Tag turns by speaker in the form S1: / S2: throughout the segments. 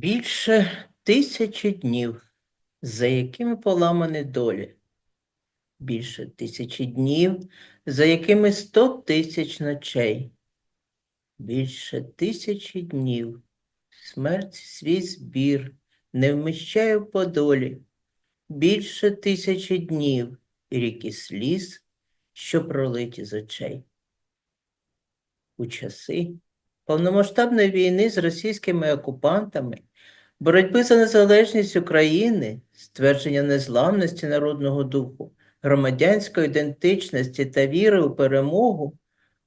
S1: Більше тисячі днів, за якими поламані долі. Більше тисячі днів, за якими сто тисяч ночей. Більше тисячі днів, смерть свій збір не вміщає в подолі. Більше тисячі днів, і ріки сліз, що пролиті з очей. У часи повномасштабної війни з російськими окупантами, боротьби за незалежність України, ствердження незламності народного духу, громадянської ідентичності та віри у перемогу,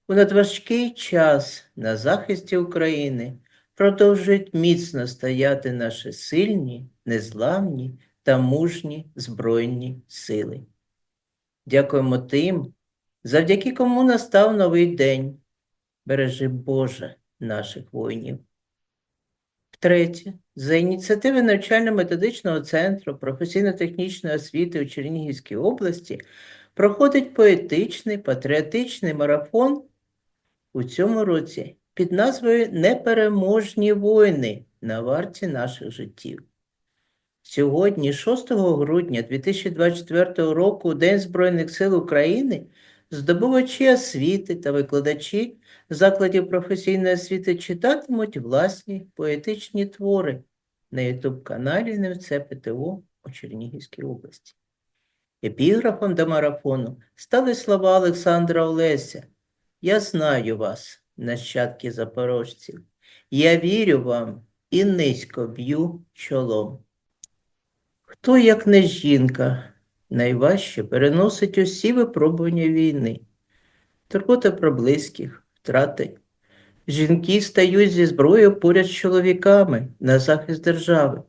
S1: у надважкий час на захисті України продовжують міцно стояти наші сильні, незламні та мужні Збройні сили. Дякуємо тим, завдяки кому настав новий день. Бережи Боже наших воїнів. Втретє, за ініціативи навчально-методичного центру професійно-технічної освіти у Чернігівській області проходить поетичний патріотичний марафон у цьому році під назвою Непереможні воїни на варті наших життів. Сьогодні, 6 грудня 2024 року, День Збройних сил України, здобувачі освіти та викладачі закладів професійної освіти читатимуть власні поетичні твори на ютуб-каналі НМЦ ПТО у Чернігівській області. Епіграфом до марафону стали слова Олександра Олеся. Я знаю вас, нащадки запорожців. Я вірю вам і низько б'ю чолом. Хто, як не жінка, найважче переносить усі випробування війни, турбота про близьких, втрати. Жінки стають зі зброєю поряд з чоловіками на захист держави.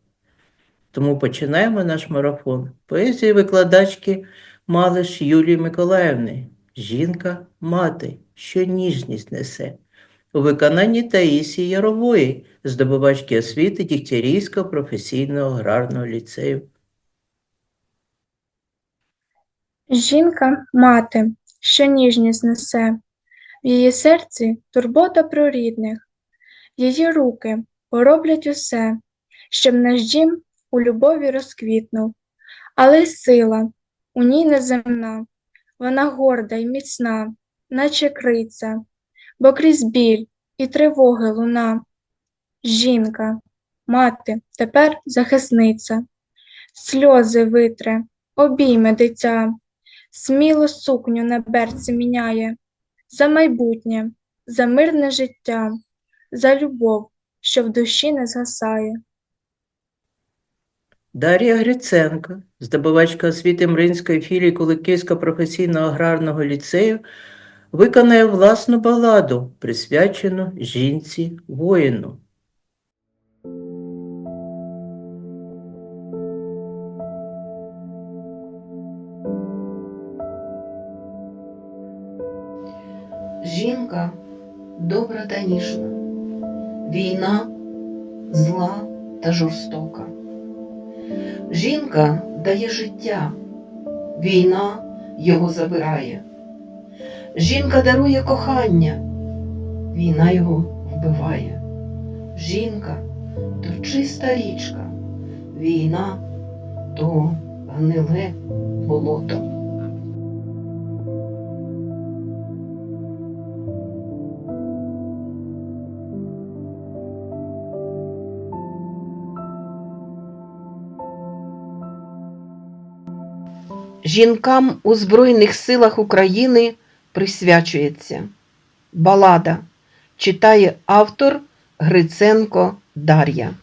S1: Тому починаємо наш марафон поезії викладачки Малиш Юлії Миколаївни. Жінка мати, що ніжність несе. У виконанні Таїсії Ярової, здобувачки освіти Дігтярійського професійного аграрного ліцею.
S2: Жінка – мати, що ніжність несе, в її серці турбота про рідних, її руки пороблять усе, щоб наш дім у любові розквітнув, але й сила у ній неземна, вона горда й міцна, наче криця, бо крізь біль і тривоги луна. Жінка, мати, тепер захисниця, сльози витре, обійме дитя сміло сукню на берці міняє, за майбутнє, за мирне життя, за любов, що в душі не згасає.
S1: Дар'я Гриценко, здобувачка освіти Мринської філії Куликівського професійного аграрного ліцею, виконає власну баладу, присвячену жінці воїну.
S3: Жінка добра та ніжна, війна зла та жорстока. Жінка дає життя, війна його забирає. Жінка дарує кохання, війна його вбиває. Жінка то чиста річка, війна то гниле болото. Жінкам у Збройних силах України присвячується балада. Читає автор Гриценко Дар'я.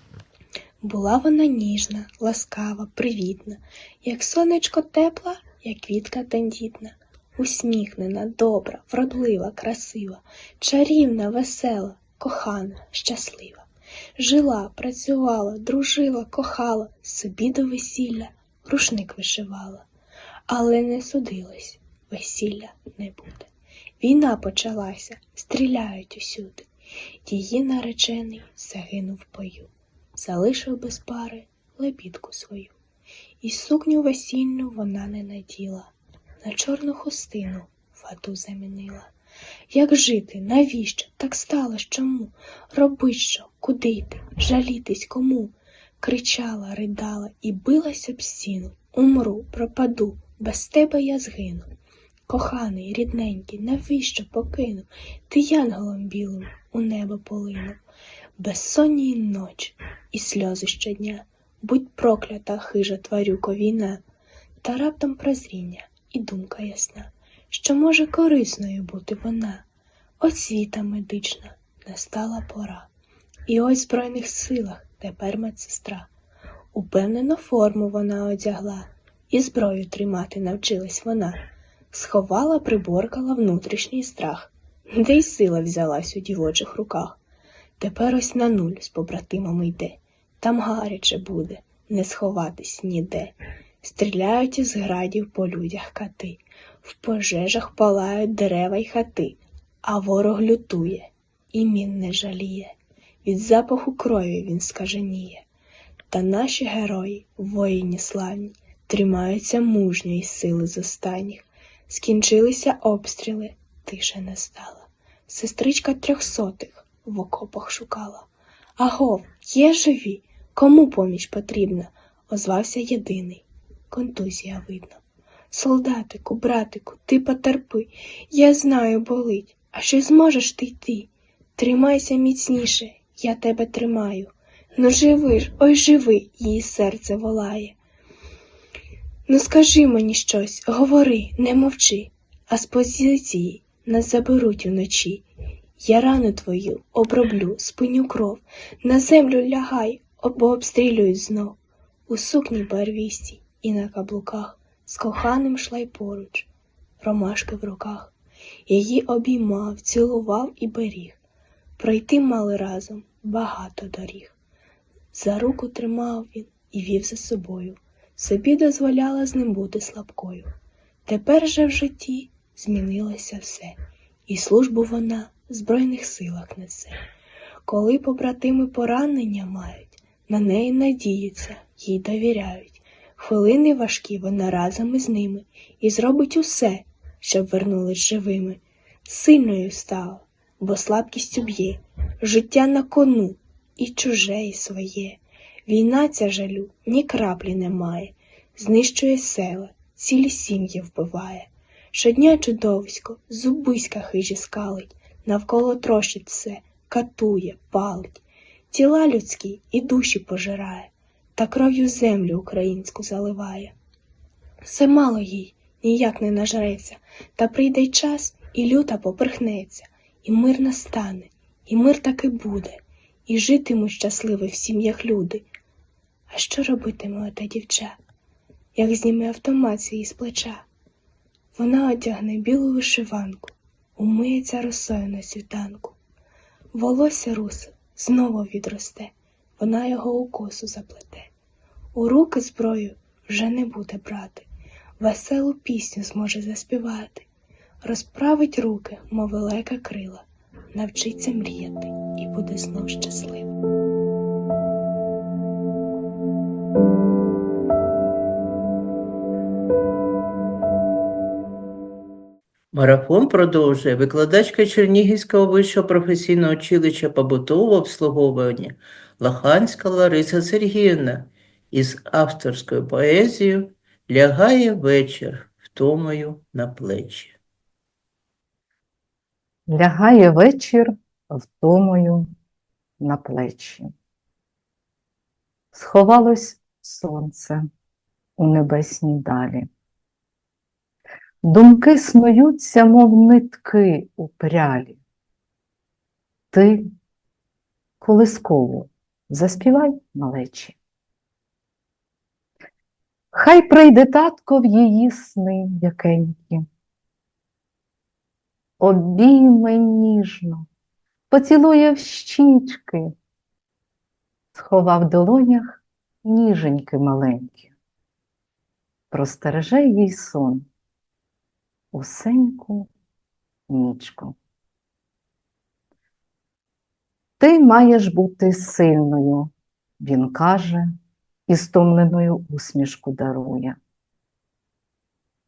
S4: Була вона ніжна, ласкава, привітна, як сонечко тепла, як квітка тендітна, усміхнена, добра, вродлива, красива, чарівна, весела, кохана, щаслива. Жила, працювала, дружила, кохала, собі до весілля рушник вишивала, але не судилось, весілля не буде. Війна почалася, стріляють усюди. Її наречений загинув в бою, залишив без пари лебідку свою. І сукню весільну вона не наділа, на чорну хустину фату замінила. Як жити, навіщо? Так сталося чому? Робить що, куди йти, жалітись кому? Кричала, ридала і билася б стіну. Умру, пропаду, без тебе я згину. Коханий, рідненький, навіщо покину? Ти янголом білим у небо полинув. Безсонні ночі і сльози щодня. Будь проклята, хижа тварюко війна, та раптом прозріння і думка ясна, що може корисною бути вона. Освіта медична, настала пора. І ось в Збройних силах тепер медсестра. Упевнену форму вона одягла, і зброю тримати навчилась вона. Сховала, приборкала внутрішній страх, де й сила взялась у дівочих руках. Тепер ось на нуль з побратимами йде, там гаряче буде, не сховатись ніде. Стріляють із градів по людях кати, в пожежах палають дерева й хати, а ворог лютує, і мін не жаліє. Від запаху крові він скаженіє. Та наші герої, воїні славні, тримаються мужньо із сили з останніх. Скінчилися обстріли, тиша не стала. Сестричка трьохсотих в окопах шукала. Агов, є живі? Кому поміч потрібна? озвався єдиний. Контузія видно. Солдатику, братику, ти потерпи. Я знаю, болить. А чи зможеш ти йти? Тримайся міцніше, я тебе тримаю. Ну живи ж, ой живи, її серце волає. Ну скажи мені щось, говори, не мовчи, а з позиції нас заберуть уночі. Я рану твою оброблю, спиню кров, на землю лягай, або обстрілюють знов. У сукні барвістій і на каблуках, з коханим шла й поруч, ромашки в руках. Її обіймав, цілував і беріг. Пройти мали разом багато доріг. За руку тримав він і вів за собою, собі дозволяла з ним бути слабкою. Тепер же в житті змінилося все, і службу вона в Збройних силах несе. Коли побратими поранення мають, на неї надіються, їй довіряють. Хвилини важкі вона разом із ними і зробить усе, щоб вернулись живими. Сильною стала, бо слабкістю б'є, життя на кону, і чуже, і своє. Війна ця жалю ні краплі не має, знищує села, цілі сім'ї вбиває. Щодня чудовисько, зубиська хижі скалить, навколо трощить все, катує, палить. Тіла людські і душі пожирає, та кров'ю землю українську заливає. Все мало їй, ніяк не нажреться, та прийде час, і люта поперхнеться, і мир настане, і мир таки буде, і житимуть щасливі в сім'ях люди. А що робитиме оте дівча, як зніме автомат свій з плеча? Вона одягне білу вишиванку, умиється росою на світанку. Волосся русе знову відросте, вона його у косу заплете. У руки зброю вже не буде брати, веселу пісню зможе заспівати, розправить руки, мов велика крила, навчиться мріяти і буде знов щасливим.
S1: Марафон продовжує викладачка Чернігівського вищого професійного училища побутового обслуговування Лоханська Лариса Сергіївна із авторською поезією Лягає вечір втомою на плечі.
S5: Лягає вечір втомою на плечі. Сховалось сонце у небесній далі. Думки снуються, мов нитки у прялі. Ти колискову заспівай малечі. Хай прийде татко в її сни якенькі обійме ніжно, поцілує в щічки, сховав в долонях ніженьки маленькі. простереже їй сон. Усеньку нічку. Ти маєш бути сильною, він каже, і стомленою усмішку дарує.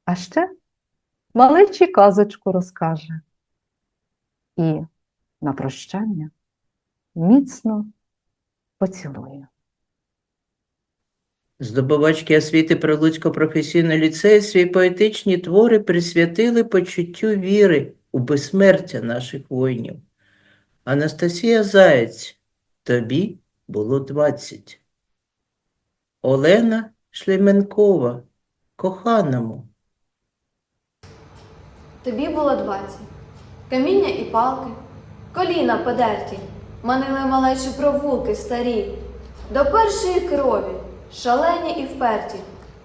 S5: А ще малечі казочку розкаже. І на прощання міцно поцілує.
S1: Здобувачки освіти Прилуцького професійного ліцею свої поетичні твори присвятили почуттю віри у безсмертя наших воїнів. Анастасія Заєць, тобі було 20. Олена Шлеменкова, коханому.
S6: Тобі було двадцять. Каміння і палки, коліна подерті, манили малечі провулки старі. До першої крові, шалені і вперті,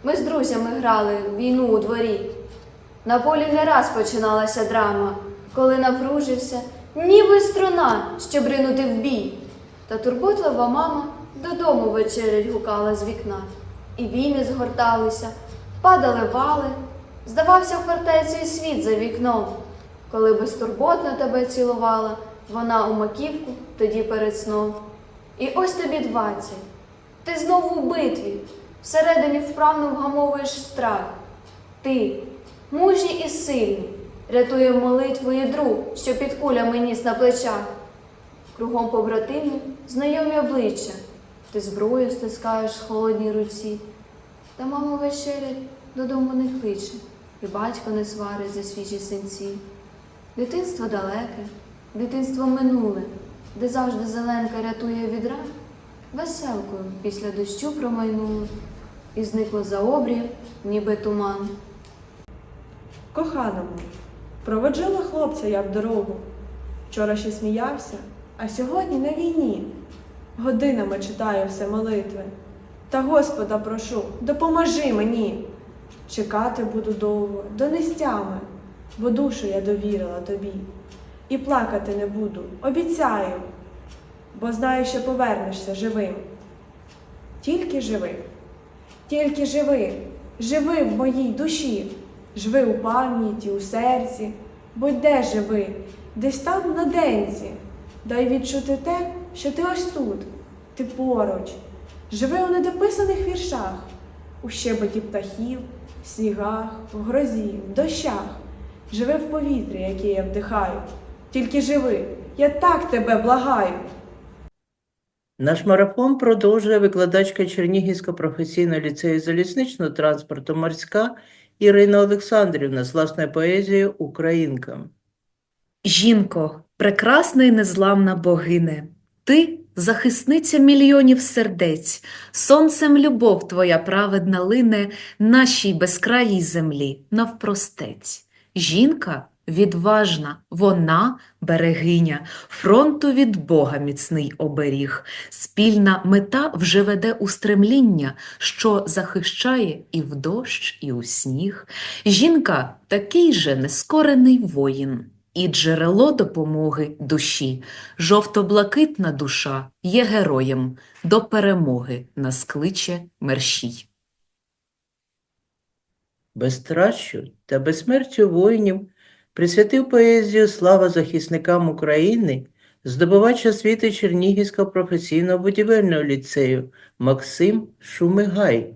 S6: ми з друзями грали в війну у дворі. На полі не раз починалася драма, коли напружився, ніби струна, щоб ринути в бій. Та турботлива мама додому вечерять гукала з вікна. І війни згорталися, падали вали, здавався в фортеці світ за вікном. Коли безтурботно тебе цілувала, вона у маківку тоді перед сном. І ось тобі двадцять. Ти знову у битві, всередині вправно вгамовуєш страх. Ти, мужній і сильний, рятує молитвою друг, що під кулями ніс на плечах. Кругом побратимів знайомі обличчя, ти зброю стискаєш в холодній руці. Та мама вечерять додому не кличе, і батько не сварить за свіжі синці. Дитинство далеке, дитинство минуле, де завжди зеленка рятує від ран, веселкою після дощу промайнуло, і зникло за обрієм, ніби туман.
S7: Коханому, проводжала хлопця я в дорогу. Вчора ще сміявся, а сьогодні на війні. Годинами читаю все молитви. Та Господа прошу, допоможи мені. Чекати буду довго, до нестями, бо душу я довірила тобі. І плакати не буду, обіцяю, бо знаю, що повернешся живим. Тільки живи, тільки живи, живи в моїй душі, живи у пам'яті, у серці, будь де живи, десь там на денці. Дай відчути те, що ти ось тут, ти поруч. Живи у недописаних віршах, у щебеті птахів, в снігах, в грозі, в дощах. Живи в повітрі, яке я вдихаю. Тільки живи, я так тебе благаю.
S1: Наш марафон продовжує викладачка Чернігівського професійного ліцею залізничного транспорту морська Ірина Олександрівна з власною поезією Українка.
S8: Жінко, прекрасна і незламна богине, ти захисниця мільйонів сердець, сонцем любов твоя праведна лине нашій безкраїй землі навпростець. Жінка відважна, вона берегиня, фронту від Бога міцний оберіг, спільна мета вже веде у стремління, що захищає і в дощ, і у сніг. Жінка такий же нескорений воїн. І джерело допомоги душі, жовто-блакитна душа є героєм, до перемоги нас кличе мерщій.
S1: Безстращу та безсмертю воїнів присвятив поезію слава захисникам України здобувач освіти Чернігівського професійного будівельного ліцею Максим Шумигай.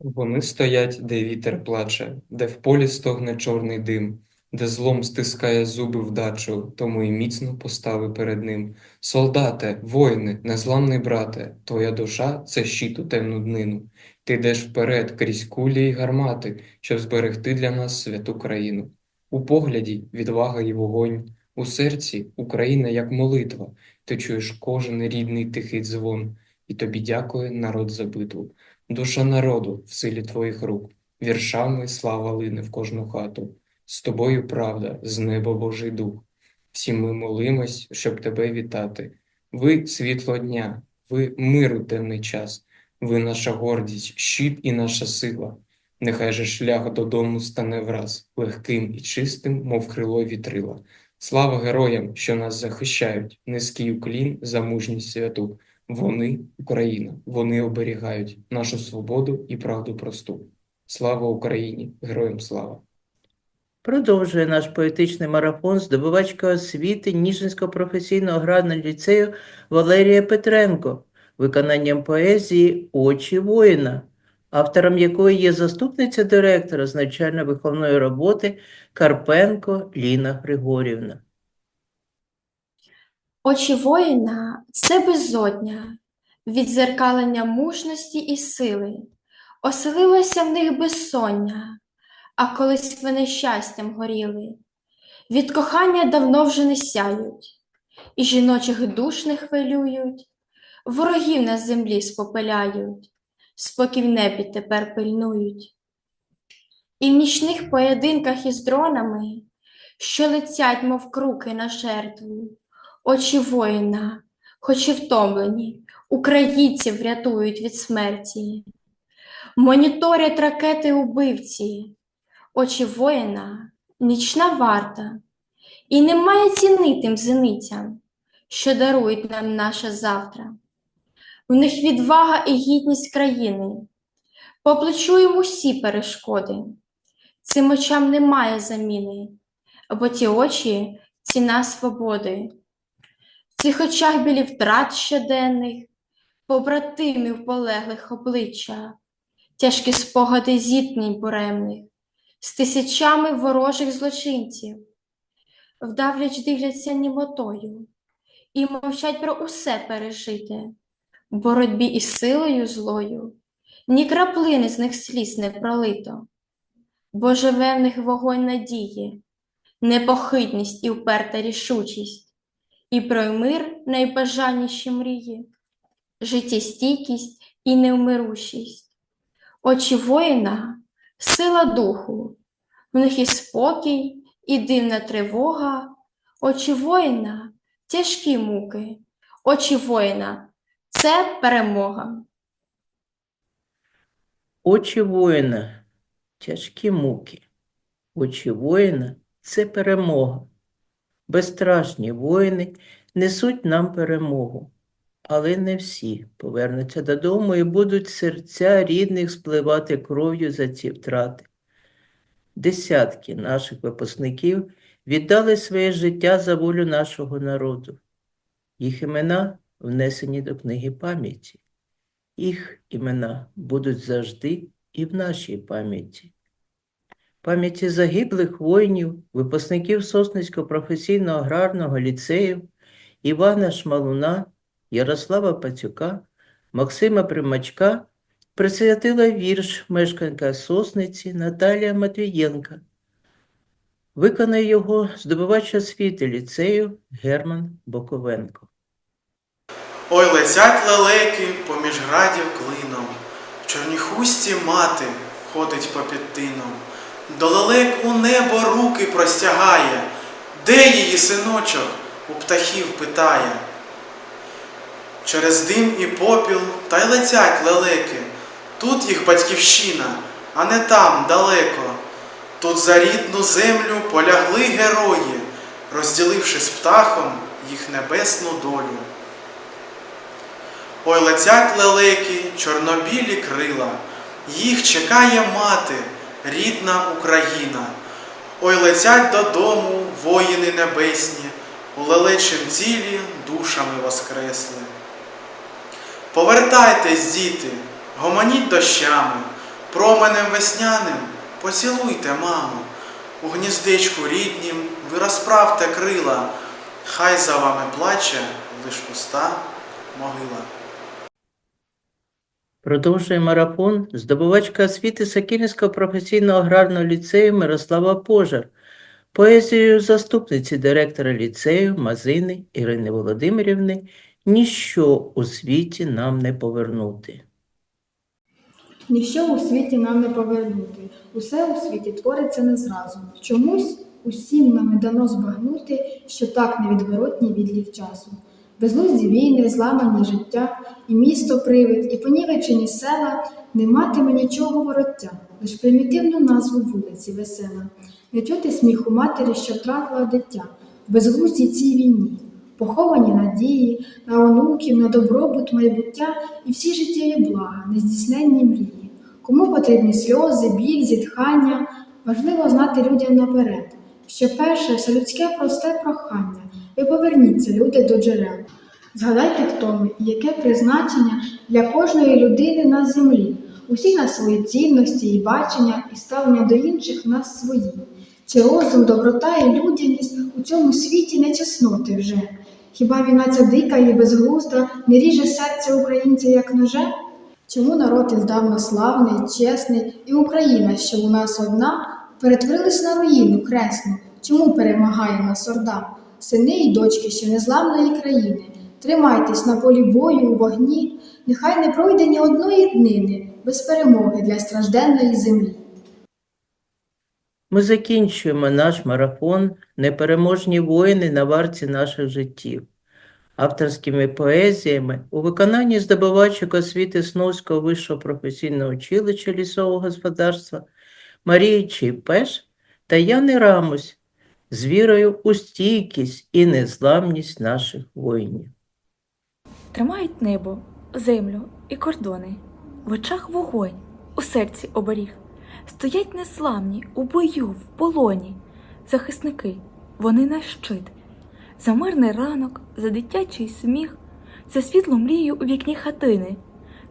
S9: Вони стоять, де вітер плаче, де в полі стогне чорний дим, де злом стискає зуби вдачу, тому й міцно постави перед ним. Солдате, воїне, незламний брате, твоя душа – це щит у темну днину. Ти йдеш вперед крізь кулі й гармати, щоб зберегти для нас святу країну. У погляді відвага і вогонь, у серці Україна як молитва. Ти чуєш кожен рідний тихий дзвон, і тобі дякує народ за битву. Душа народу в силі твоїх рук, віршами слава лине в кожну хату. З тобою правда, з неба Божий дух. Всі ми молимось, щоб тебе вітати. Ви світло дня, ви мир у темний час, ви наша гордість, щит і наша сила. Нехай же шлях додому стане враз, легким і чистим, мов крило вітрила. Слава героям, що нас захищають, низький уклін за мужність святу. Вони Україна, вони оберігають нашу свободу і правду просту. Слава Україні! Героям слава!
S1: Продовжує наш поетичний марафон здобувачка освіти Ніжинського професійного аграрного ліцею Валерія Петренко виконанням поезії Очі воїна, автором якої є заступниця директора з навчально-виховної роботи Карпенко Ліна Григорівна.
S10: Очі воїна це безодня, відзеркалення мужності і сили, оселилося в них безсоння, а колись вони щастям горіли. Від кохання давно вже не сяють, і жіночих душ не хвилюють, ворогів на землі спопиляють, спокій в небі тепер пильнують. І в нічних поєдинках із дронами, що летять, мов круки на жертву, Очі воїна, хоч і втомлені, українців рятують від смерті. Моніторять ракети убивці, очі воїна, нічна варта, і немає ціни тим зеницям, що дарують нам наше завтра. В них відвага і гідність країни, по плечу їм усі перешкоди. Цим очам немає заміни, бо ті очі ціна свободи. В цих очах білі втрат щоденних, побратимів полеглих обличчя, тяжкі спогади зіткнень буремних, з тисячами ворожих злочинців, вдавлять дивляться німотою і мовчать про усе пережите, в боротьбі із силою злою, ні краплини з них сліз не пролито, бо живе в них вогонь надії, непохитність і вперта рішучість. І про мир найбажаніші мрії, життєстійкість і невмирущість. Очі воїна – сила духу, в них і спокій, і дивна тривога. Очі воїна – тяжкі муки, очі воїна – це перемога.
S1: Очі воїна, тяжкі муки. Очі воїна це перемога. Безстрашні воїни несуть нам перемогу, але не всі повернуться додому і будуть серця рідних спливати кров'ю за ці втрати. Десятки наших випускників віддали своє життя за волю нашого народу. Їх імена внесені до книги пам'яті. Їх імена будуть завжди і в нашій пам'яті. Пам'яті загиблих воїнів, випускників Сосницького професійного аграрного ліцею Івана Шмалуна, Ярослава Пацюка, Максима Примачка присвятила вірш мешканка Сосниці Наталія Матвієнка. Виконає його здобувач освіти ліцею Герман Боковенко.
S11: Ой, летять лелеки поміж градів клином, в чорній мати ходить попід тином. До лелек у небо руки простягає, де її синочок у птахів питає. Через дим і попіл та й летять лелеки, тут їх батьківщина, а не там далеко. Тут за рідну землю полягли герої, розділивши з птахом їх небесну долю. Ой, летять лелеки, чорнобілі крила, їх чекає мати, рідна Україна. Ой, летять додому воїни небесні, у лелечим тілі душами воскресли. Повертайтесь, діти, гомоніть дощами, променем весняним поцілуйте маму. У гніздечку ріднім ви розправте крила, хай за вами плаче лиш пуста могила.
S1: Продовжує марафон здобувачка освіти Сокільницького професійного аграрного ліцею Мирослава Пожар, поезією заступниці директора ліцею Мазини Ірини Володимирівни «Ніщо у світі нам не повернути».
S12: Ніщо у світі нам не повернути, усе у світі твориться не зразу. Чомусь усім нам дано збагнути, що так невідворотній відлік часу. Безлузді війни, зламані життя, і місто привид, і понівечені села не матиме нічого вороття, лиш примітивну назву вулиці весела, не чути сміху матері, що втратила дитя, в безглуздій цій війні. поховані надії на онуків, на добробут, майбуття і всі життєві блага, нездійсненні мрії. Кому потрібні сльози, біль, зітхання, важливо знати людям наперед, що перше все людське просте прохання. Ви поверніться, люди, до джерел. Згадайте, хто ми і яке призначення для кожної людини на землі. Усі на свої цінності і бачення, і ставлення до інших нас свої. Чи розум, доброта і людяність у цьому світі не чесноти вже? Хіба війна ця дика і безглузда не ріже серце українця як ножем? Чому народ іздавна славний, чесний, і Україна, що у нас одна, перетворилась на руїну хресну? Чому перемагає нас орда? Сини і дочки ще незламної країни, тримайтесь на полі бою у вогні, нехай не пройде ні одної днини без перемоги для стражденної землі.
S1: Ми закінчуємо наш марафон «Непереможні воїни на варті наших життів» авторськими поезіями у виконанні здобувачок освіти Сновського вищого професійного училища лісового господарства Марії Чіпеш та Яни Рамусь з вірою у стійкість і незламність наших воїнів.
S13: Тримають небо, землю і кордони, в очах вогонь, у серці оберіг. Стоять незламні у бою, в полоні. Захисники, вони наш щит. За мирний ранок, за дитячий сміх, за світлу мрію у вікні хатини.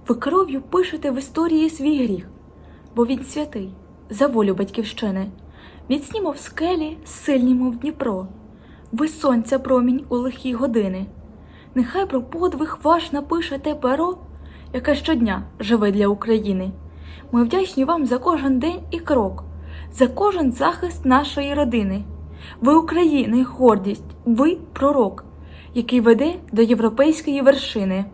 S13: Ви кров'ю пишете в історії свій гріх, бо він святий, за волю батьківщини. Міцні, мов скелі, сильні, мов Дніпро. Ви сонця промінь у лихі години. Нехай про подвиг ваш напише те перо, яке щодня живе для України. Ми вдячні вам за кожен день і крок, за кожен захист нашої родини. Ви України, гордість, ви пророк, який веде до європейської вершини.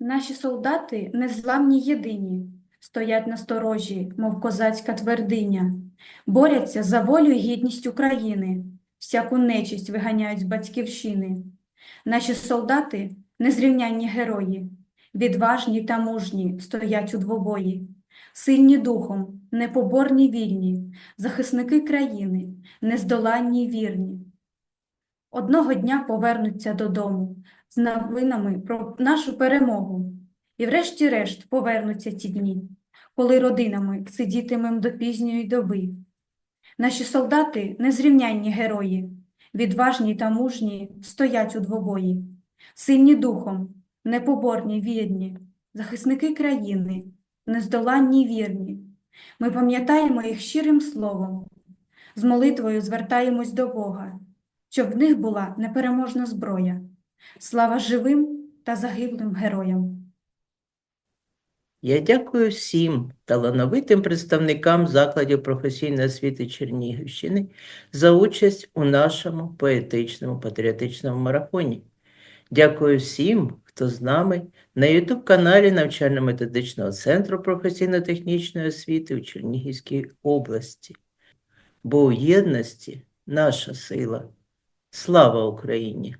S14: Наші солдати незламні єдині, стоять на сторожі, мов козацька твердиня, борються за волю і гідність України, всяку нечисть виганяють з батьківщини. Наші солдати незрівнянні герої, відважні та мужні стоять у двобої, сильні духом, непоборні вільні, захисники країни, нездоланні й вірні. Одного дня повернуться додому з новинами про нашу перемогу. І врешті-решт повернуться ті дні, коли родинами сидітимем до пізньої доби. Наші солдати незрівнянні герої, відважні та мужні стоять у двобої, сильні духом, непоборні, вірні, захисники країни, нездоланні вірні. Ми пам'ятаємо їх щирим словом, з молитвою звертаємось до Бога, щоб в них була непереможна зброя. Слава живим та загиблим героям!
S1: Я дякую всім талановитим представникам закладів професійної освіти Чернігівщини за участь у нашому поетичному патріотичному марафоні. Дякую всім, хто з нами на YouTube-каналі Навчально-методичного центру професійно-технічної освіти у Чернігівській області. Бо у єдності наша сила. Слава Україні!